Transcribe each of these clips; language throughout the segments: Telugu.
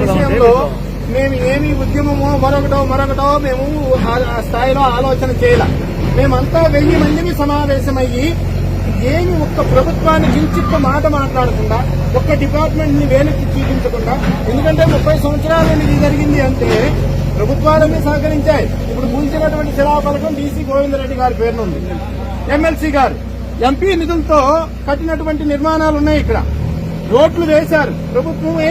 విషయంలో మేము ఏమి ఉద్యమమో మరొకటో మరొకటో మేము ఆ స్థాయిలో ఆలోచన చేయాల. మేమంతా వెయ్యి మందిని సమావేశమయ్యి ఏమి ఒక్క ప్రభుత్వాన్ని కించిత్త మాట మాట్లాడకుండా ఒక్క డిపార్ట్మెంట్ని వేలెత్తి చూపించకుండా ఎందుకంటే ముప్పై సంవత్సరాల నుండి ఇది జరిగింది అంటే ప్రభుత్వాలన్నీ సహకరించాయి. ఇప్పుడు కూల్చినటువంటి శిలాఫలకం డీసీ గోవిందరెడ్డి గారి పేరునుంది ఎమ్మెల్సీ గారు ఎంపీ నిధులతో కట్టినటువంటి నిర్మాణాలు ఉన్నాయి ఇక్కడ. రోడ్లు వేశారు. ప్రభుత్వమే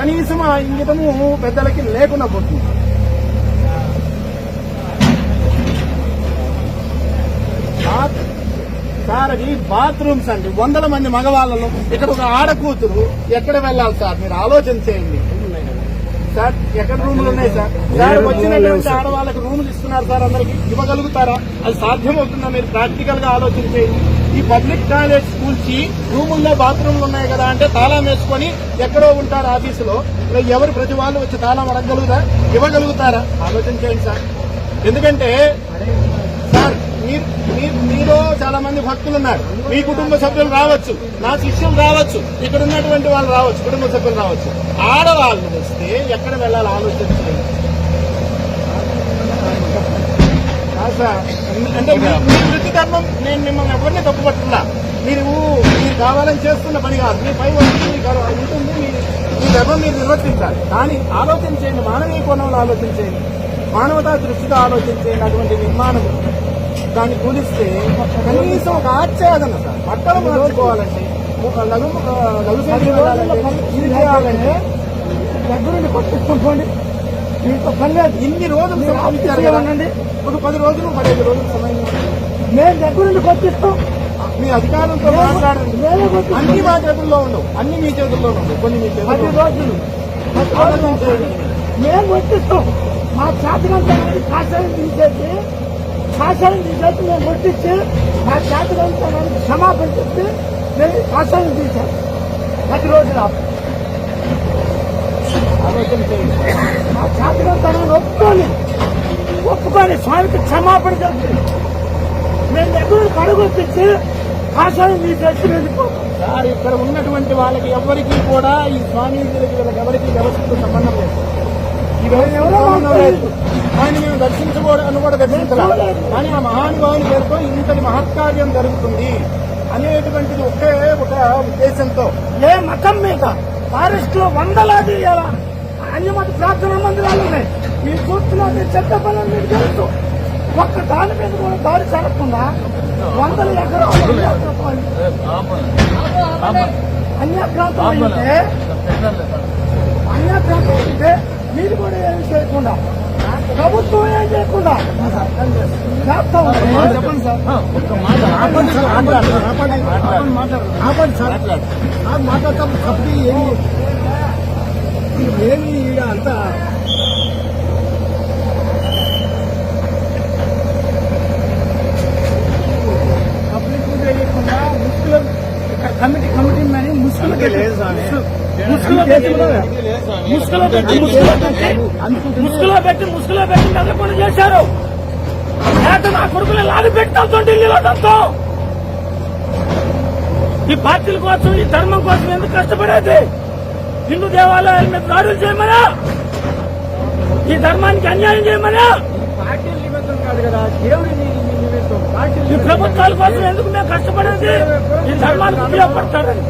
కనీసం ఆ ఇంగితము పెద్దలకి లేకుండా పోతుంది. సార్ అది బాత్రూమ్స్ అండి. వందల మంది మగవాళ్ళను ఇక్కడ ఒక ఆడ కూతురు ఎక్కడ వెళ్ళాలి సార్? మీరు ఆలోచన చేయండి. సార్ ఎక్కడ రూములు ఉన్నాయి సార్? సార్ వచ్చినటువంటి ఆడవాళ్ళకి రూములు ఇస్తున్నారు సార్ అందరికి. ఇవ్వగలుగుతారా? అది సాధ్యమవుతుందా? మీరు ప్రాక్టికల్గా ఆలోచన చేయండి. ఈ పబ్లిక్ టాయిలెట్ స్కూల్స్ రూముల్లో బాత్రూమ్లు ఉన్నాయి కదా అంటే తాళం వేసుకొని ఎక్కడో ఉంటారు ఆఫీసులో. ఎవరు ప్రతి వాళ్ళు వచ్చి తాళం అడగగలుగుతారా ఇవ్వగలుగుతారా? ఆలోచన చేయండి సార్. ఎందుకంటే సార్ మీరు మీలో చాలా మంది భక్తులు ఉన్నారు. మీ కుటుంబ సభ్యులు రావచ్చు. నా శిష్యులు రావచ్చు. ఇక్కడ ఉన్నటువంటి వాళ్ళు రావచ్చు. కుటుంబ సభ్యులు రావచ్చు. ఆడవాళ్ళు వస్తే ఎక్కడ వెళ్ళాలి? ఆలోచించండి సార్. అంటే మీ వృత్తి ధర్మం నేను మిమ్మల్ని ఎవరిని తప్పుపట్టున్నా మీరు మీరు కావాలని చేస్తున్న పని కాదు. మీ పై గౌరవం ఉంటుంది. మీ మీ ధర్మం మీరు నిర్వర్తించాలి. కానీ ఆలోచన చేయండి. మానవీయ కోణంలో ఆలోచన చేయండి. మానవతా దృష్టితో ఆలోచన చేయండి. అటువంటి నిర్మాణం దాన్ని కూలిస్తే కనీసం ఒక ఆచ్ఛాదన సార్. బట్టలు మార్చుకోవాలంటే ఒక లఘు లఘు ఇది చేయాలంటే దగ్గరుండి కొట్టుకోండి మీతో పని లేదు. ఇన్ని రోజులు సమయం ఇచ్చారు కదండి ఒక పది రోజులు పదిహేను రోజులు సమయం మేము దగ్గరుండి కొట్టిస్తాం. మీ అధికారులతో మాట్లాడండి. అన్ని మా చేతుల్లో ఉండవు అన్ని మీ చేతుల్లో ఉండవు కొన్ని మీ పది రోజులు. మేము కొట్టిస్తాం. మా చేతకంతా కాషాయం తీసేసి కాషాయం తీసేసి మేము కొట్టించి మా చేతకంతా క్షమాపణ చెప్పి మేము కాషాయం తీసాం పది రోజులు ఆపు. ఆలోచన చేయండి. మా చేతకంతా ఒప్పుకొని ఒప్పుకొని స్వామికి క్షమాపణ చెప్పి మేము దగ్గర కడుగొప్పించి కాషాయం తీసేసి వెళ్ళిపోతాం సార్ ఇక్కడ ఉన్నటువంటి వాళ్ళకి ఎవరికి కూడా ఈ స్వామీజీలకి వీళ్ళకి ఎవరికి వ్యవస్థతో సంబంధం లేదు. ఆయన మేము దర్శించుకోవడానికి కూడా దర్శించలేదు కానీ ఆ మహానుభావుని పేరుతో ఇంతటి మహత్కార్యం జరుగుతుంది అనేటువంటిది ఒకే ఒక ఉద్దేశంతో. ఏ మతం మీద ఫారెస్ట్లో వందలాది అన్యమత ప్రార్థనా మందిరాలు ఉన్నాయి. ఈ చూస్తున్న చెత్త పనులు మీకు తెలుసు. ఒక్క దాని మీద కూడా దారి జరగకుండా వందల ఎకరాలు అన్యప్రాంతం అయితే అన్యప్రాంతం అయితే మీరు కూడా ఏమి చేయకుండా ప్రభుత్వం ఏం చేయకుండా చేస్తా చెప్పండి సార్ ఆపండి సార్ ఆపండి ఆపండి సార్ మాట్లాడతాం తప్పి ఏమి ఏమి ఈడ అంతా పబ్లిక్ తెలియకుండా ముసుగులో కమిటీ కమిటీ అని ముసుగులో ముసుగులో పెట్టి ముసుగులో పెట్టి ముసుగులో పెట్టి ముసుగులో పెట్టి ముసుగులో పెట్టి చేశారు. లేక నా కొడుకులు పెట్టాల్తో ఢిల్లీలో దంతో ఈ పార్టీల కోసం ఈ ధర్మం కోసం ఎందుకు కష్టపడేది? హిందూ దేవాలయాల మీద దాడులు చేయమనా? ఈ ధర్మానికి అన్యాయం చేయమనా? పార్టీల నిమిత్తం కాదు కదా దేవుడి ఈ ప్రభుత్వాల కోసం ఎందుకు మేము కష్టపడేది? ఈ ధర్మానికి ఉపయోగపడతారని.